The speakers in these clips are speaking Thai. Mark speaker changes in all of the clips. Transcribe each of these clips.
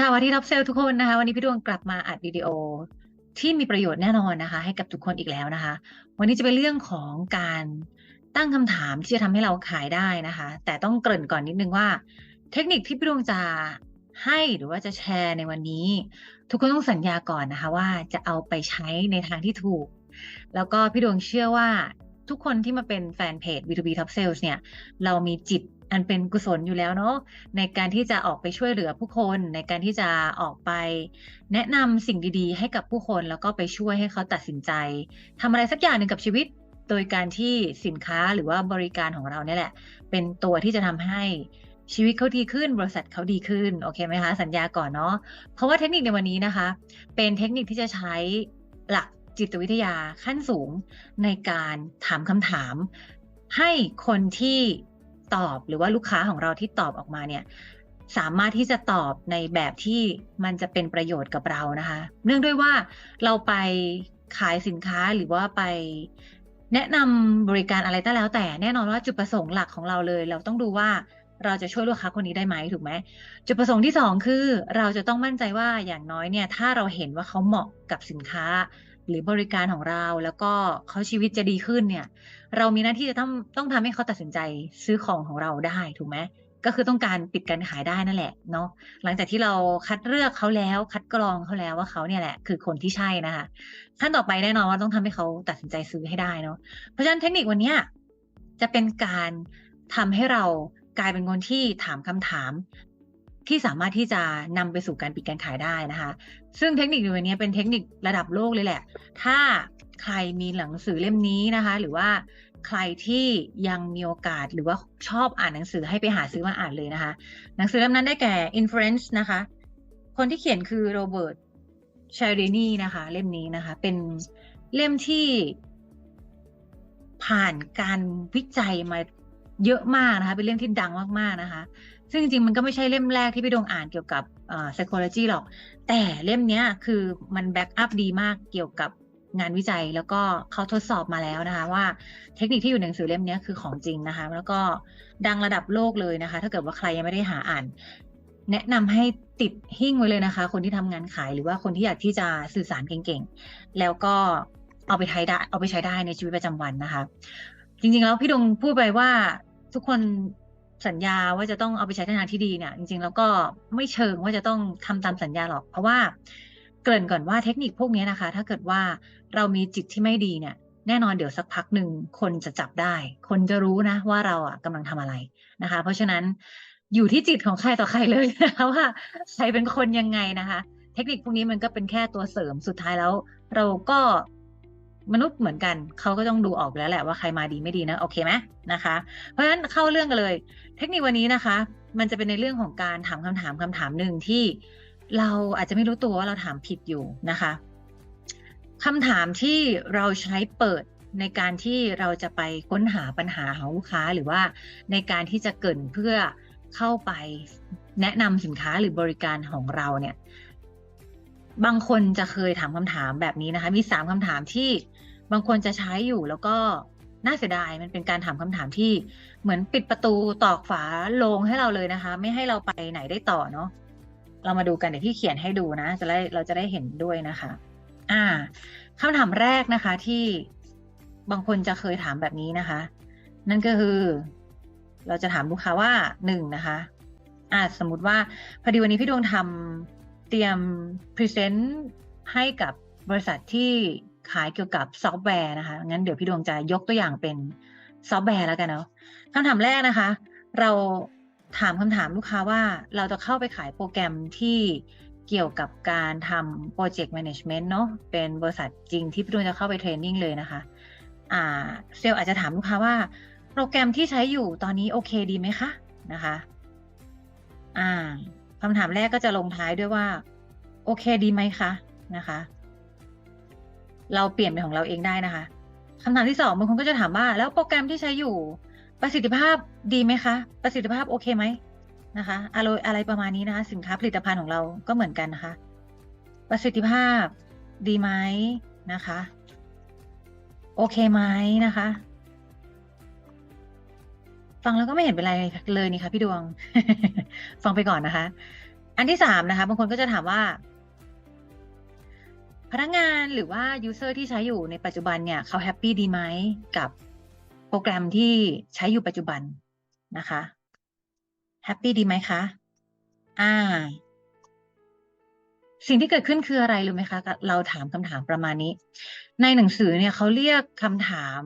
Speaker 1: ค่ะวันที่รับเซลทุกคนนะคะ วันนี้พี่ดวงกลับมาอัดวิดีโอที่มีประโยชน์แน่นอนนะคะ ให้กับทุกคนอีกแล้วนะคะ วันนี้จะเป็นเรื่องของการตั้งคำถามที่จะทำให้เราขายได้นะคะ แต่ต้องเกริ่นก่อนนิดนึงว่า เทคนิคที่พี่ดวงจะให้หรือว่าจะแชร์ในวันนี้ ทุกคนต้องสัญญาก่อนนะคะ ว่าจะเอาไปใช้ในทางที่ถูก แล้วก็พี่ดวงเชื่อว่าทุกคนที่มาเป็นแฟนเพจ B2B Top Sales เนี่ย เรามีจิต อันเป็นกุศลอยู่แล้วเนาะในการที่จะออกไปช่วยเหลือผู้คน ในการที่จะออกไป แนะนำสิ่งดีๆ ให้กับผู้คนแล้วก็ไปช่วยให้เขาตัดสินใจทำอะไรสักอย่างหนึ่งกับชีวิต โดยการที่สินค้าหรือว่าบริการของเราเนี่ยแหละ เป็นตัวที่จะทำให้ชีวิตเขาดีขึ้น บริษัทเขาดีขึ้นโอเคไหมคะสัญญาก่อนเนาะเพราะว่าเทคนิคในวันนี้นะคะ เป็นเทคนิคที่จะใช้หลักจิตวิทยาขั้นสูงในการถามคำถาม ให้คนที่ ตอบหรือว่าลูกค้าของเราที่ตอบออกมาเนี่ยสามารถที่จะตอบในแบบที่มันจะเป็นประโยชน์กับเรานะคะ เนื่องด้วยว่าเราไปขายสินค้าหรือว่าไปแนะนำบริการอะไรก็แล้ว แต่แน่นอนว่าจุดประสงค์หลักของเราเลย เราต้องดูว่าเราจะช่วยลูกค้าคนนี้ได้ไหมถูกไหมจุดประสงค์ที่สองคือ เราจะต้องมั่นใจว่าอย่างน้อยเนี่ย ถ้าเราเห็นว่าเขาเหมาะกับสินค้า หรือบริการของเรา แล้วก็เขาชีวิตจะดีขึ้นเนี่ย เรามีหน้าที่จะต้องต้องทำให้เขาตัดสินใจซื้อของของเราได้ถูกไหมก็คือต้องการปิดการขายได้นั่นแหละเนาะหลังจากที่เราคัดเลือกเขาแล้วคัดกรองเขาแล้วว่าเขาเนี่ยแหละ คือคนที่ใช่นะคะขั้นต่อไปแน่นอนว่าต้องทำให้เขาตัดสินใจซื้อให้ได้เนาะเพราะฉะนั้นเทคนิควันนี้จะเป็นการทำให้เรากลายเป็นคนที่ถามคำถาม ที่สามารถที่จะนำไปสู่การปิดการขายได้นะคะ ซึ่งเทคนิคในวันนี้เป็นเทคนิคระดับโลกเลยแหละ ถ้าใครมีหนังสือเล่มนี้นะคะ หรือว่าใครที่ยังมีโอกาสหรือว่าชอบอ่านหนังสือให้ไปหาซื้อมาอ่านเลยนะคะ หนังสือเล่มนั้นได้แก่ Influence นะคะ คนที่เขียนคือโรเบิร์ตชารินีนะคะ เล่มนี้นะคะ เป็นเล่มที่ผ่านการวิจัยมาเยอะมากนะคะ เป็นเล่มที่ดังมากๆนะคะ ซึ่งจริงมันก็ไม่ใช่เล่มแรกที่พี่ดวงอ่านเกี่ยวกับ psychology หรอก แต่เล่มนี้คือมันแบ็กอัพดีมากเกี่ยวกับงานวิจัยแล้วก็เขาทดสอบมาแล้วนะคะ ว่าเทคนิคที่อยู่ในหนังสือเล่มนี้คือของจริงนะคะ แล้วก็ดังระดับโลกเลยนะคะ ถ้าเกิดว่าใครยังไม่ได้หาอ่าน แนะนำให้ติดหิ้งไว้เลยนะคะ คนที่ทำงานขายหรือว่าคนที่อยากที่จะสื่อสารเก่งๆ แล้วก็เอาไปใช้ได้เอาไปใช้ได้ในชีวิตประจำวันนะคะ จริงๆแล้วพี่ดงพูดไปว่าทุกคน สัญญาว่าจะต้องเอาไปใช้ในทางที่ดีเนี่ย จริงๆ แล้วก็ไม่เชิงว่าจะต้องทำตามสัญญาหรอก เพราะว่าเกริ่นก่อนว่าเทคนิคพวกนี้นะคะ ถ้าเกิดว่าเรามีจิตที่ไม่ดีเนี่ย แน่นอนเดี๋ยวสักพักหนึ่งคนจะจับได้ คนจะรู้นะว่าเราอะกำลังทำอะไรนะคะ เพราะฉะนั้นอยู่ที่จิตของใครต่อใครเลยนะคะว่าใครเป็นคนยังไงนะคะ เทคนิคพวกนี้มันก็เป็นแค่ตัวเสริมสุดท้ายแล้ว เราก็ มนุษย์เหมือนกันเขาก็ต้องดูออกแล้วแหละว่าใครมาดีไม่ดีนะโอเคไหมนะคะ เพราะฉะนั้นเข้าเรื่องกันเลย เทคนิควันนี้นะคะ มันจะเป็นในเรื่องของการถามคำถามคำถามหนึ่งที่เราอาจจะไม่รู้ตัวว่าเราถามผิดอยู่นะคะคำถามที่เราใช้เปิดในการที่เราจะไปค้นหาปัญหาของลูกค้าหรือว่าในการที่จะเกินเพื่อเข้าไปแนะนำสินค้าหรือบริการของเราเนี่ย บางคนจะเคยถามคำถามแบบนี้นะคะ มีสามคำถามที่ บางคนจะใช้อยู่แล้วก็น่าเสียดายมันเป็นการถามคำถามที่เหมือนปิดประตูตอกฝาโลงให้เราเลยนะคะ ไม่ให้เราไปไหนได้ต่อเนาะเรามาดูกันเดี๋ยวพี่เขียนให้ดูนะ จะได้เราจะได้เห็นด้วยนะคะ อ่าคำถามแรกนะคะที่บางคนจะเคยถามแบบนี้นะคะ นั่นก็คือ เราจะถามลูกค้าว่าหนึ่งนะคะอ่าสมมติว่าพอดีวันนี้พี่ดวงทำเตรียมพรีเซนต์ให้กับบริษัทที่ ขายเกี่ยวกับซอฟต์แวร์นะคะ งั้นเดี๋ยวพี่ดวงจะยกตัวอย่างเป็นซอฟต์แวร์แล้วกันเนาะคำถามแรกนะคะ เราถามคำถามลูกค้าว่าเราจะเข้าไปขายโปรแกรมที่เกี่ยวกับการทำโปรเจกต์แมネจเมนต์เนาะเป็นบริษัทจริงที่พี่ดวงจะเข้าไปเทรนนิ่งเลยนะคะอ่าเซลล์อาจจะถามลูกค้าว่า โปรแกรมที่ใช้อยู่ตอนนี้โอเคดีไหมคะนะคะอ่าคำถามแรกก็จะลงท้ายด้วยว่า โอเคดีไหมคะนะคะ เราเปลี่ยนเป็นของเราเองได้นะคะคำถามที่สองบางคนก็จะถามว่าแล้วโปรแกรมที่ใช้อยู่ประสิทธิภาพดีไหมคะ ประสิทธิภาพโอเคไหมนะคะอะไรอะไรประมาณนี้นะคะ สินค้าผลิตภัณฑ์ของเราก็เหมือนกันนะคะ ประสิทธิภาพดีไหมนะคะ โอเคไหมนะคะ ฟังแล้วก็ไม่เห็นเป็นไรเลยนี่คะพี่ดวง ฟังไปก่อนนะคะ อันที่สามนะคะบางคนก็จะถามว่า พนักงานหรือว่า user ที่ใช้อยู่ในปัจจุบันเนี่ยเขาแฮปปี้ดีไหมกับโปรแกรมที่ใช้อยู่ปัจจุบันนะคะแฮปปี้ดีไหมคะอ่า สิ่งที่เกิดขึ้นคืออะไรรู้ไหมคะ เราถามคำถามประมาณนี้ ในหนังสือเนี่ยเขาเรียกคำถาม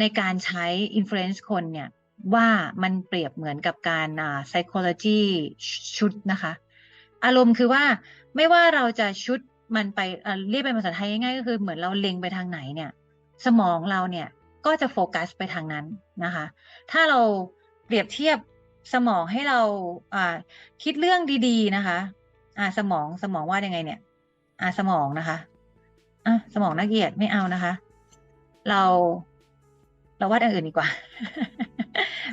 Speaker 1: ในการใช้ influence คนเนี่ย ว่ามันเปรียบเหมือนกับการอ่า psychology ชุดนะคะ อารมณ์คือว่าไม่ว่าเราจะชุด มันไปเรียกเป็นภาษาไทยง่ายก็คือเหมือนเราเล็งไปทางไหนเนี่ย สมองเราเนี่ยก็จะโฟกัสไปทางนั้นนะคะ ถ้าเราเปรียบเทียบสมองให้เราอ่าคิดเรื่องดีๆนะคะอ่าสมองสมองว่ายังไงเนี่ยอ่าสมองนะคะอะสมองนักเกียรติไม่เอานะคะ เราเราวาดอย่างอื่นดีกว่า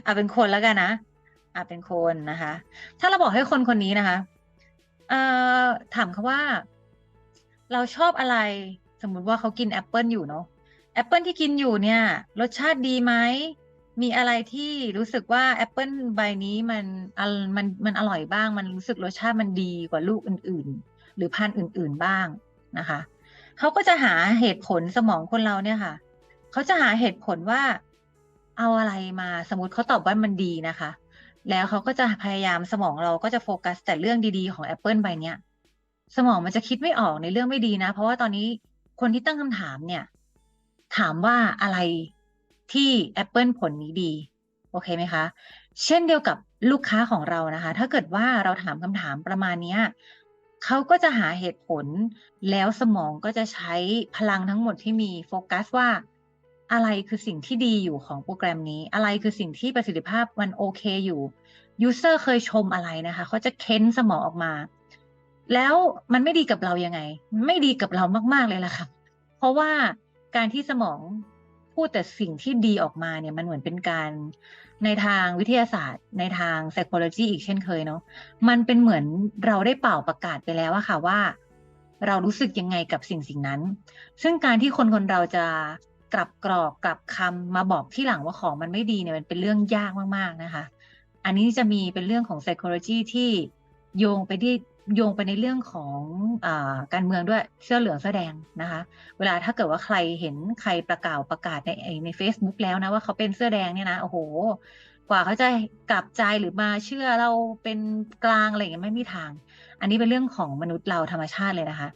Speaker 1: อ่าเป็นคนแล้วกันนะอ่าเป็นคนนะคะ ถ้าเราบอกให้คนคนนี้นะคะเอ่อถามเขาว่า เราชอบอะไร สมมุติว่าเขากินแอปเปิลอยู่เนาะแอปเปิลที่กินอยู่เนี่ย รสชาติดีไหมมีอะไรที่รู้สึกว่าแอปเปิลใบนี้มันมันมันอร่อยบ้าง มันรู้สึกรสชาติมันดีกว่าลูกอื่น ๆ หรือพันธุ์อื่น ๆบ้างนะคะเขาก็จะหาเหตุผลสมองคนเราเนี่ยค่ะเขาจะหาเหตุผลว่าเอาอะไรมาสมมติเขาตอบว่ามันดีนะคะ แล้วเขาก็จะพยายามสมองเราก็จะโฟกัสแต่เรื่องดีๆของแอปเปิลใบนี้ สมองมันจะคิดไม่ออกในเรื่องไม่ดีนะ เพราะว่าตอนนี้คนที่ตั้งคำถามเนี่ย ถามว่าอะไรที่ Apple ผลนี้ดี โอเคไหมคะ เช่นเดียวกับลูกค้าของเรานะคะ ถ้าเกิดว่าเราถามคำถามประมาณนี้เขาก็จะหาเหตุผล แล้วสมองก็จะใช้พลังทั้งหมดที่มีโฟกัสว่าอะไรคือสิ่งที่ดีอยู่ของโปรแกรมนี้ อะไรคือสิ่งที่ประสิทธิภาพมันโอเคอยู่ยูเซอร์เคยชมอะไรนะคะเขาจะเค้นสมองออกมา แล้วมันไม่ดีกับเรายังไง ไม่ดีกับเรามาก ๆเลยล่ะค่ะ เพราะว่าการที่สมองพูดแต่สิ่งที่ดีออกมาเนี่ยมันเหมือนเป็นการในทางวิทยาศาสตร์ ในทาง psychology อีกเช่นเคยเนาะมันเป็นเหมือนเราได้เป่าประกาศไปแล้วอะค่ะว่า เรารู้สึกยังไงกับสิ่งสิ่งนั้น ซึ่งการที่คนคนเราจะกลับกรอกกลับคำมาบอกที่หลังว่าของมันไม่ดีเนี่ยมันเป็นเรื่องยากมากๆนะคะ อันนี้จะมีเป็นเรื่องของ psychology ที่โยงไปที่ โยงไปในเรื่องของอการเมืองด้วยเสื้อเหลืองเสื้อแดงนะคะ เวลาถ้าเกิดว่าใครเห็นใครประกาศประกาศในใน Facebook แล้วนะว่าเขาเป็นเสื้อแดงเนี่ยนะโอ้โห กว่าเขาจะกลับใจหรือมาเชื่อเราเป็นกลางอะไรอย่างเงี้ยไม่มีทาง อันนี้เป็นเรื่องของมนุษย์เราธรรมชาติเลยนะคะ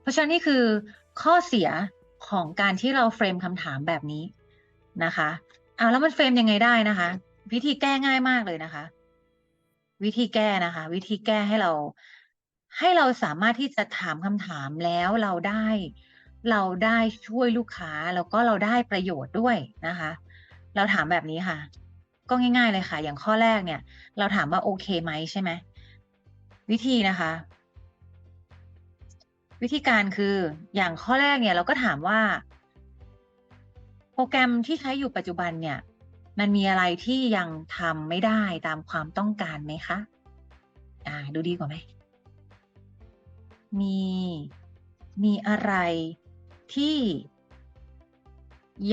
Speaker 1: เพราะฉะนั้นนี่คือข้อเสียของการที่เราเฟรมคำถามแบบนี้นะคะเอาแล้วมันเฟรมยังไงได้นะคะ วิธีแก้ง่ายมากเลยนะคะ วิธีแก้นะคะ วิธีแก้ให้เรา ให้เราสามารถที่จะถามคำถามแล้วเราได้ เราได้ช่วยลูกค้าแล้วก็เราได้ประโยชน์ด้วยนะคะ เราถามแบบนี้ค่ะ ก็ง่าย ๆเลยค่ะ อย่างข้อแรกเนี่ย เราถามว่าโอเคไหมใช่ไหมวิธีนะคะ วิธีการคืออย่างข้อแรกเนี่ยเราก็ถามว่า โปรแกรมที่ใช้อยู่ปัจจุบันเนี่ย มันมีอะไรที่ยังทำไม่ได้ตามความต้องการไหมคะ อ่า ดูดีกว่าไหม มี มีอะไรที่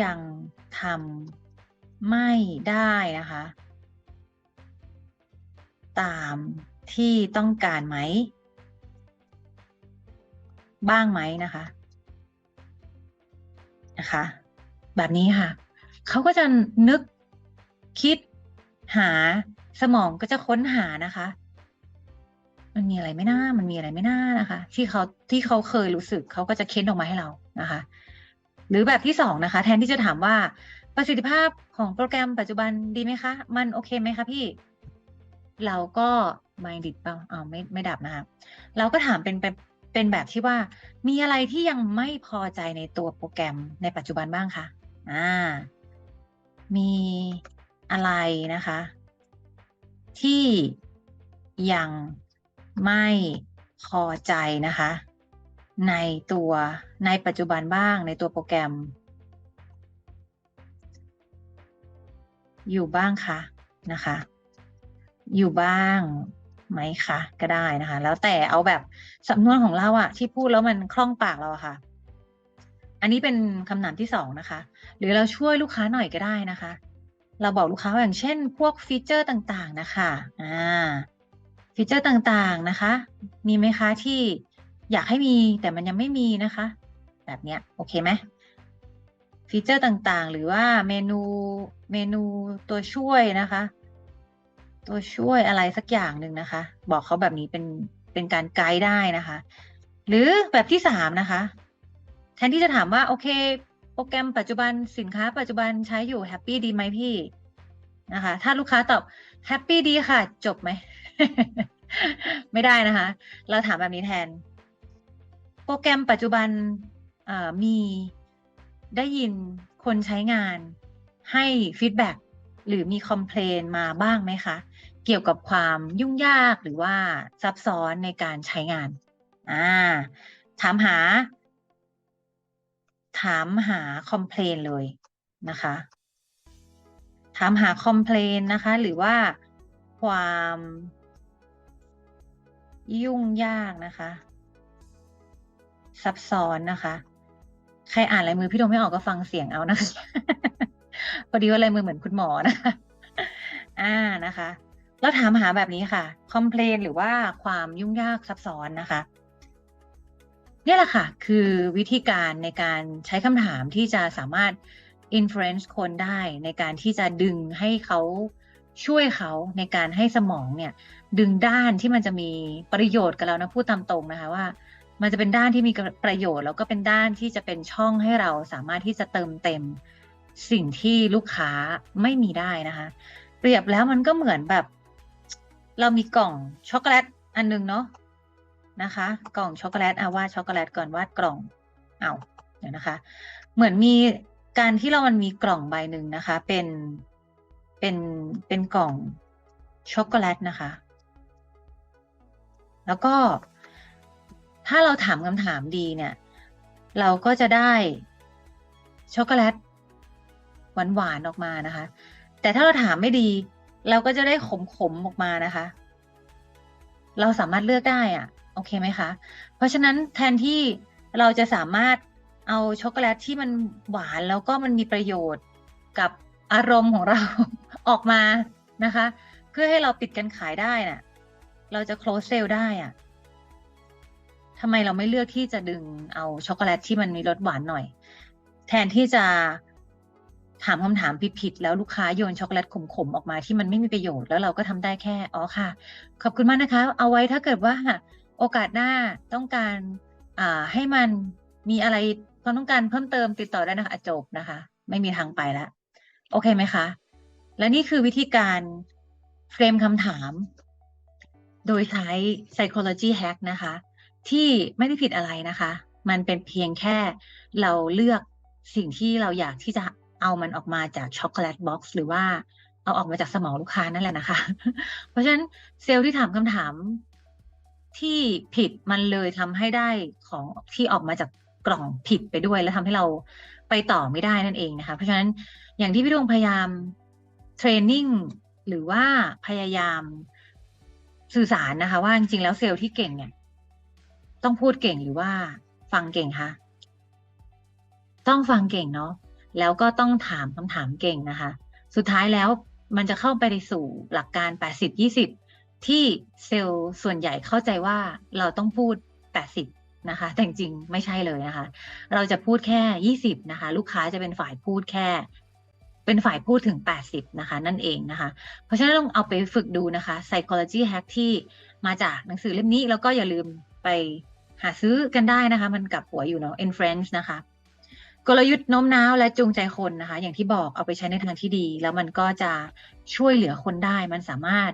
Speaker 1: ยังทำไม่ได้นะคะ ตามที่ต้องการไหม บ้างไหมนะคะ นะคะ แบบนี้ค่ะ เขาก็จะนึก คิด หาสมองก็จะค้นหานะคะ มันมีอะไรไม่น่า มันมีอะไรไม่น่านะคะ ที่เขาที่เขาเคยรู้สึกเขาก็จะเค้นออกมาให้เรานะคะ หรือแบบที่สองนะคะ แทนที่จะถามว่าประสิทธิภาพของโปรแกรมปัจจุบันดีไหมคะ มันโอเคไหมคะพี่ เราก็ไม่ดิดเปล่าอ๋อไม่ไม่ดับนะคะเราก็ถามเป็นเป็นเป็นแบบที่ว่า มีอะไรที่ยังไม่พอใจในตัวโปรแกรมในปัจจุบันบ้างคะ อ่า มี อะไรนะคะ ที่ยังไม่พอใจนะคะ ในตัวในปัจจุบันบ้างในตัวโปรแกรม อยู่บ้างคะนะคะ อยู่บ้างไหมคะก็ได้นะคะ แล้วแต่เอาแบบสำนวนของเราอะที่พูดแล้วมันคล่องปากเราอะค่ะ อันนี้เป็นคำนามที่สองนะคะ หรือเราช่วยลูกค้าหน่อยก็ได้นะคะ เราบอกลูกค้าอย่างเช่น พวกฟีเจอร์ต่างๆนะคะอ่าฟีเจอร์ต่างๆนะคะ มีไหมคะที่อยากให้มีแต่มันยังไม่มีนะคะ แบบเนี้ยโอเคไหมฟีเจอร์ต่างๆ หรือว่าเมนูเมนูตัวช่วยนะคะ ตัวช่วยอะไรสักอย่างหนึ่งนะคะ บอกเขาแบบนี้เป็นเป็นการไกด์ได้นะคะ หรือแบบที่สามนะคะ แทนที่จะถามว่าโอเค โปรแกรมปัจจุบันสินค้าปัจจุบันใช้อยู่แฮปปี้ดีไหมพี่นะคะ ถ้าลูกค้าตอบแฮปปี้ดีค่ะ จบไหม ไม่ได้นะคะ เราถามแบบนี้แทน โปรแกรมปัจจุบันมีได้ยินคนใช้งานให้ฟีดแบ็หรือมีคอมเพลนมาบ้างไหมคะ เกี่ยวกับความยุ่งยากหรือว่าซับซ้อนในการใช้งานอ่าถามหา ถามหาคอมเพลนเลยนะคะ ถามหาคอมเพลนนะคะ หรือว่าความยุ่งยากนะคะ ซับซ้อนนะคะ ใครอ่านลายมือพี่ดงไม่ออกก็ฟังเสียงเอานะคะพอดีว่าลายมือเหมือนคุณหมอนะคะอ่านะคะ แล้วถามหาแบบนี้ค่ะคอมเพลนหรือว่าความยุ่งยากซับซ้อนนะคะ นี่แหละค่ะ คือวิธีการในการใช้คำถามที่จะสามารถ influence คนได้ในการที่จะดึงให้เขาช่วยเขาในการให้สมองเนี่ย ดึงด้านที่มันจะมีประโยชน์กับเรานะพูดตามตรงนะคะว่า มันจะเป็นด้านที่มีประโยชน์แล้วก็เป็นด้านที่จะเป็นช่องให้เราสามารถที่จะเติมเต็มสิ่งที่ลูกค้าไม่มีได้นะคะ เปรียบแล้วมันก็เหมือนแบบ เรามีกล่องช็อกโกแลตอันนึงเนาะ นะคะ กล่องช็อกโกแลตอาวาดช็อกโกแลตก่อนวาดกล่องเอาเดี๋ยวนะคะ เหมือนมีการที่เรามันมีกล่องใบหนึ่งนะคะ เป็นเป็นเป็นกล่องช็อกโกแลตนะคะ แล้วก็ถ้าเราถามคำถามดีเนี่ย เราก็จะได้ช็อกโกแลตหวานๆออกมานะคะ แต่ถ้าเราถามไม่ดี เราก็จะได้ขมๆออกมานะคะ เราสามารถเลือกได้อะ โอเคไหมคะ เพราะฉะนั้นแทนที่เราจะสามารถเอาช็อกโกแลตที่มันหวานแล้วก็มันมีประโยชน์กับอารมณ์ของเรา ออกมานะคะ เพื่อให้เราปิดกันขายได้น่ะ เราจะ close sale ได้อะทำไมเราไม่เลือกที่จะดึงเอาช็อกโกแลตที่มันมีรสหวานหน่อย แทนที่จะถามคำถามผิดๆแล้วลูกค้าโยนช็อกโกแลตขมๆออกมาที่มันไม่มีประโยชน์แล้วเราก็ทำได้แค่อ๋อค่ะ ขอบคุณมากนะคะ เอาไว้ถ้าเกิดว่า โอกาสหน้าต้องการให้มันมีอะไรความต้องการเพิ่มเติมติดต่อได้นะคะจบนะคะ ไม่มีทางไปแล้วโอเคไหมคะ และนี่คือวิธีการเฟรมคำถาม โดยใช้ psychology hack นะคะ ที่ไม่ได้ผิดอะไรนะคะ มันเป็นเพียงแค่เราเลือกสิ่งที่เราอยากที่จะเอามันออกมาจากช็อกโกแลตบ็อกซ์หรือว่าเอาออกมาจากสมองลูกค้านั่นแหละนะคะ เพราะฉะนั้นเซลล์ที่ถามคำถาม ที่ผิดมันเลยทำให้ได้ของที่ออกมาจากกล่องผิดไปด้วย แล้วทำให้เราไปต่อไม่ได้นั่นเองนะคะ เพราะฉะนั้นอย่างที่พี่ดวงพยายามเทรนนิ่งหรือว่าพยายามสื่อสารนะคะ ว่าจริงๆแล้วเซลล์ที่เก่งเนี่ย ต้องพูดเก่งหรือว่าฟังเก่งคะต้องฟังเก่งเนาะแล้วก็ต้องถามคำถามเก่งนะคะ สุดท้ายแล้วมันจะเข้าไปในสู่หลักการ 80-20 ที่เซลล์ส่วนใหญ่เข้าใจว่าเราต้องพูด 80 นะคะ แต่จริงไม่ใช่เลยนะคะ เราจะพูดแค่ 20 นะคะ ลูกค้าจะเป็นฝ่ายพูดแค่ เป็นฝ่ายพูดถึง 80 นะคะ นั่นเองนะคะ เพราะฉะนั้นต้องเอาไปฝึกดูนะคะ psychology hack ที่มาจากหนังสือเล่มนี้ แล้วก็อย่าลืมไปหาซื้อกันได้นะคะ มันกับหัวอยู่เนาะ in French นะคะกลยุทธ์โน้มน้าวและจูงใจคนนะคะ อย่างที่บอกเอาไปใช้ในทางที่ดี แล้วมันก็จะช่วยเหลือคนได้ มันสามารถ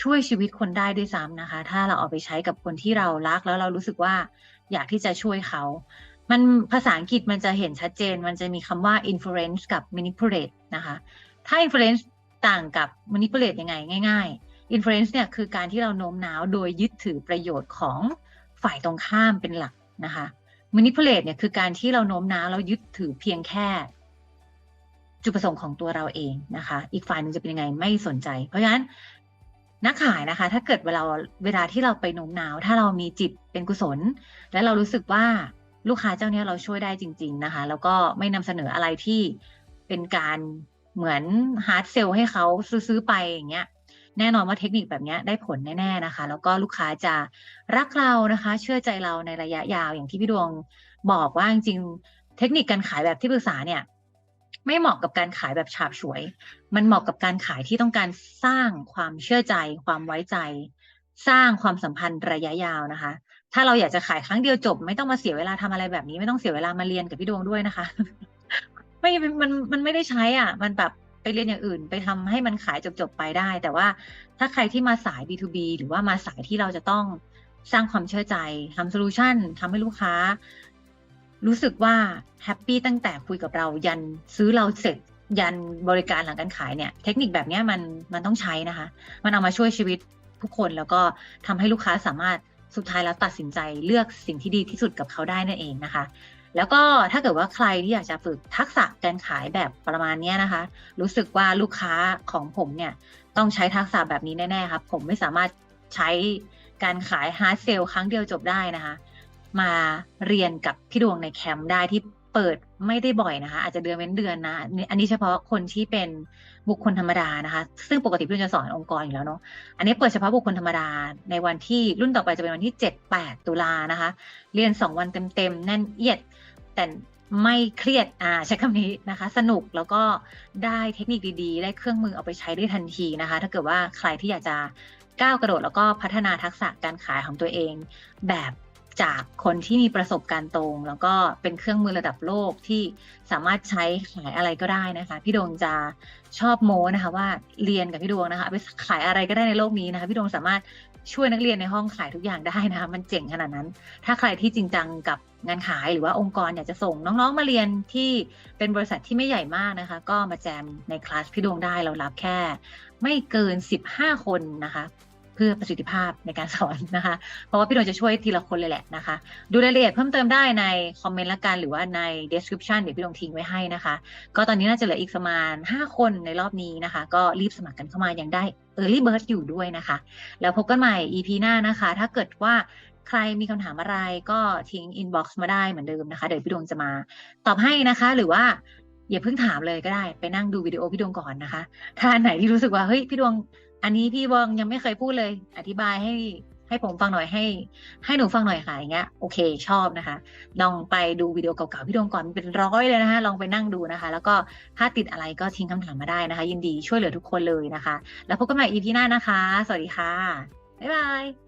Speaker 1: ช่วยชีวิตคนได้ด้วยซ้ำนะคะ ถ้าเราเอาไปใช้กับคนที่เรารักแล้วเรารู้สึกว่าอยากที่จะช่วยเขา มันภาษาอังกฤษมันจะเห็นชัดเจน มันจะมีคำว่า influence กับ manipulate นะคะ ถ้า influence ต่างกับ manipulate ยังไงง่าย ๆ influence เนี่ยคือการที่เราโน้มน้าวโดยยึดถือประโยชน์ของฝ่ายตรงข้ามเป็นหลักนะคะ manipulate เนี่ยคือการที่เราโน้มน้าวเรายึดถือเพียงแค่จุดประสงค์ของตัวเราเองนะคะ อีกฝ่ายหนึ่งจะเป็นยังไงไม่สนใจ เพราะฉะนั้น นักขายนะคะ ถ้าเกิดเวลาเวลาที่เราไปโน้มน้าว ถ้าเรามีจิตเป็นกุศล และเรารู้สึกว่าลูกค้าเจ้าเนี้ยเราช่วยได้จริง ๆนะคะ แล้วก็ไม่นำเสนออะไรที่เป็นการเหมือนฮาร์ดเซลให้เขาซื้อไปอย่างเงี้ยแน่นอนว่าเทคนิคแบบเนี้ยได้ผลแน่ๆนะคะ แล้วก็ลูกค้าจะรักเรานะคะ เชื่อใจเราในระยะยาวอย่างที่พี่ดวงบอกว่าจริงๆเทคนิคการขายแบบที่ปรึกษาเนี่ย ไม่เหมาะกับการขายแบบฉาบฉวย มันเหมาะกับการขายที่ต้องการสร้างความเชื่อใจ ความไว้ใจ สร้างความสัมพันธ์ระยะยาวนะคะ ถ้าเราอยากจะขายครั้งเดียวจบ ไม่ต้องมาเสียเวลาทำอะไรแบบนี้ ไม่ต้องเสียเวลามาเรียนกับพี่ดวงด้วยนะคะ ไม่มันมันไม่ได้ใช้อะ มันแบบไปเรียนอย่างอื่น ไปทำให้มันขายจบๆไปได้ แต่ว่าถ้าใครที่มาสาย B2B หรือว่ามาสายที่เราจะต้องสร้างความเชื่อใจทำโซลูชันทำให้ลูกค้า รู้สึกว่าแฮปปี้ตั้งแต่คุยกับเรายันซื้อเราเสร็จยันบริการหลังการขายเนี่ย เทคนิคแบบนี้มันมันต้องใช้นะคะ มันเอามาช่วยชีวิตทุกคนแล้วก็ทำให้ลูกค้าสามารถสุดท้ายแล้วตัดสินใจเลือกสิ่งที่ดีที่สุดกับเขาได้นั่นเองนะคะ แล้วก็ถ้าเกิดว่าใครที่อยากจะฝึกทักษะการขายแบบประมาณนี้นะคะ รู้สึกว่าลูกค้าของผมเนี่ยต้องใช้ทักษะแบบนี้แน่ๆครับ ผมไม่สามารถใช้การขายฮาร์ดเซลครั้งเดียวจบได้นะคะ มาเรียนกับพี่ดวงในแคมป์ได้ที่เปิดไม่ได้บ่อยนะคะ อาจจะเดือนเว้นเดือนนะ อันนี้เฉพาะคนที่เป็นบุคคลธรรมดานะคะ ซึ่งปกติพี่ดวงจะสอนองค์กรอยู่แล้วเนาะอันนี้เปิดเฉพาะบุคคลธรรมดา ในวันที่รุ่นต่อไปจะเป็นวันที่ 7-8 ตุลานะคะ เรียน 2 วันเต็มๆแน่นเอียดแต่ไม่เครียดอ่าใช้คำนี้นะคะ สนุกแล้วก็ได้เทคนิคดีๆ ได้เครื่องมือเอาไปใช้ได้ทันทีนะคะ ถ้าเกิดว่าใครที่อยากจะก้าวกระโดดแล้วก็พัฒนาทักษะการขายของตัวเอง แบบ จากคนที่มีประสบการณ์ตรง แล้วก็เป็นเครื่องมือระดับโลกที่สามารถใช้ขายอะไรก็ได้นะคะ พี่ดวงจะชอบโม้นะคะว่าเรียนกับพี่ดวงนะคะ ไปขายอะไรก็ได้ในโลกนี้นะคะ พี่ดวงสามารถช่วยนักเรียนในห้องขายทุกอย่างได้นะคะ มันเจ๋งขนาดนั้น ถ้าใครที่จริงจังกับงานขายหรือว่าองค์กรอยากจะส่งน้องๆมาเรียนที่เป็นบริษัทที่ไม่ใหญ่มากนะคะ ก็มาแจมในคลาสพี่ดวงได้เรารับแค่ ไม่เกิน 15 คนนะคะ เพื่อประสิทธิภาพในการสอนนะคะ เพราะว่าพี่ดวงจะช่วยทีละคนเลยแหละนะคะ ดูรายละเอียดเพิ่มเติมได้ในคอมเมนต์ละกันหรือว่าใน description เดี๋ยวพี่ดวงทิ้งไว้ให้นะคะ ก็ตอนนี้น่าจะเหลืออีกประมาณ 5 คนในรอบนี้นะคะ ก็รีบสมัครกันเข้ามายังได้ early bird อยู่ด้วยนะคะ แล้วพบกันใหม่ EP หน้านะคะ ถ้าเกิดว่าใครมีคำถามอะไรก็ทิ้ง inbox มาได้เหมือนเดิมนะคะ เดี๋ยวพี่ดวงจะมาตอบให้นะคะ หรือว่าอย่าเพิ่งถามเลยก็ได้ ไปนั่งดูวิดีโอพี่ดวงก่อนนะคะ ถ้าไหนที่รู้สึกว่าเฮ้ยพี่ดวง อันนี้พี่บองยังไม่เคยพูดเลย อธิบายให้ให้ผมฟังหน่อยให้ ให้หนูฟังหน่อยค่ะอย่างเงี้ยโอเคชอบนะคะ ลองไปดูวิดีโอเก่าๆพี่ดวงก่อนเป็นร้อยเลยนะคะลองไปนั่งดูนะคะ แล้วก็ถ้าติดอะไรก็ทิ้งคำถามมาได้นะคะ ยินดีช่วยเหลือทุกคนเลยนะคะ แล้วพบกันใหม่ EP หน้านะคะ สวัสดีค่ะ บ๊ายบาย